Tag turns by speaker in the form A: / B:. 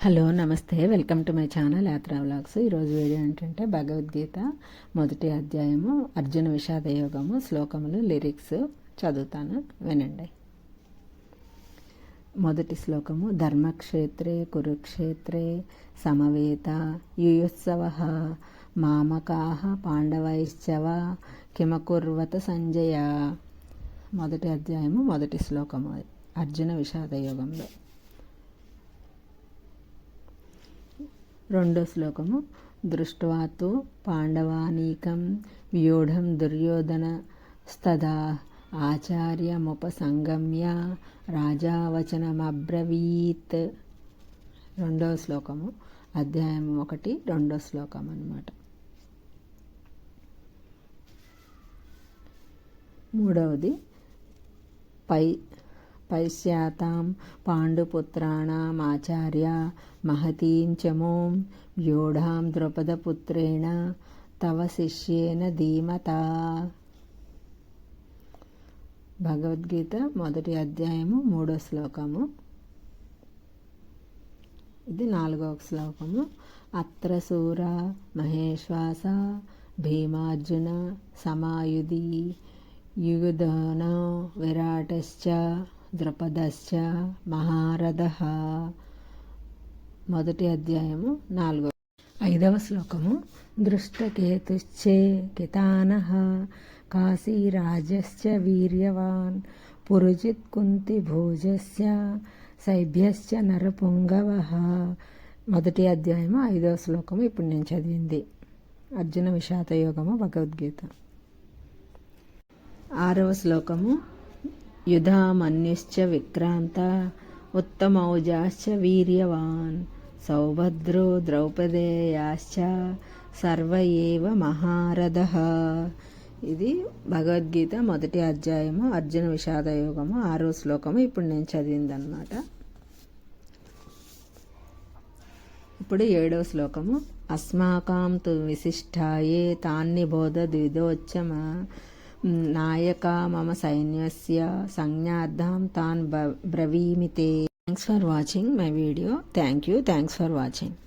A: Hello నమస్తే. Welcome to my channel Yatra vlogs. ఈరోజు video ఏంటంటే భగవద్గీత మొదటి అధ్యాయము అర్జున విషాద యోగము శ్లోకములు లిరిక్స్ చదువుతాను. వినండి. మొదటి శ్లోకము ధర్మక్షేత్రే కురుక్షేత్రే సమవేత యుయుత్సవ మామకాహ పాండవైశ్చవ కిమకుర్వత సంజయ. మొదటి అధ్యాయము మొదటి శ్లోకము అర్జున విషాద యోగంలో రెండో శ్లోకము. దృష్ట్వాతు పాండవానీకం వ్యూఢం దుర్యోధన స్తదా ఆచార్యముపసంగమ్య రాజావచనమబ్రవీత్. రెండవ శ్లోకము. అధ్యాయం ఒకటి రెండో శ్లోకం అన్నమాట మూడవది పై పశ్యాతాం పాండుపుత్రాణమాచార్య మహతీం చమోం. వ్యూఢాం ద్రుపదపుత్రేణ తవ శిష్యేన ధీమత. భగవద్గీత మొదటి అధ్యాయము మూడో శ్లోకము. ఇది నాలుగవ శ్లోకము. అత్ర సూర మహేశ్వాస భీమార్జున సమాయుధి యుగుధన విరాటశ్చ ద్రుపదశ్చ మహారథ. మొదటి అధ్యాయము నాలుగో. ఐదవ శ్లోకము. దృష్టకేతుశ్చే కితాన. కాశీరాజశ్చ వీర్యవాన్. పురుజిత్ కుంతిభోజస్య సైభ్యశ్చ నరపుంగవ. మొదటి అధ్యాయము ఐదవ శ్లోకము ఇప్పుడు నేను చదివింది. అర్జున విషాదయోగము భగవద్గీత. ఆరవ శ్లోకము. యుధామన్యుశ్చ విక్రాంత ఉత్తమౌజాశ్చ వీర్యవాన్ సౌభద్రో ద్రౌపదేయాశ్చ సర్వ ఏవ మహారథ ఇది భగవద్గీత మొదటి అధ్యాయము అర్జున విషాదయోగము ఆరో శ్లోకము. ఇప్పుడు నేను చదివిందనమాట ఇప్పుడు ఏడో శ్లోకము. అస్మాకాం తు విశిష్టాయే తాన్ని బోధ ద్విధోచ్చమ నాయక మమ సైన్యస్య సంజ్ఞార్థం తాన్ బ్రవీమితే thanks for watching my video thank you thanks for watching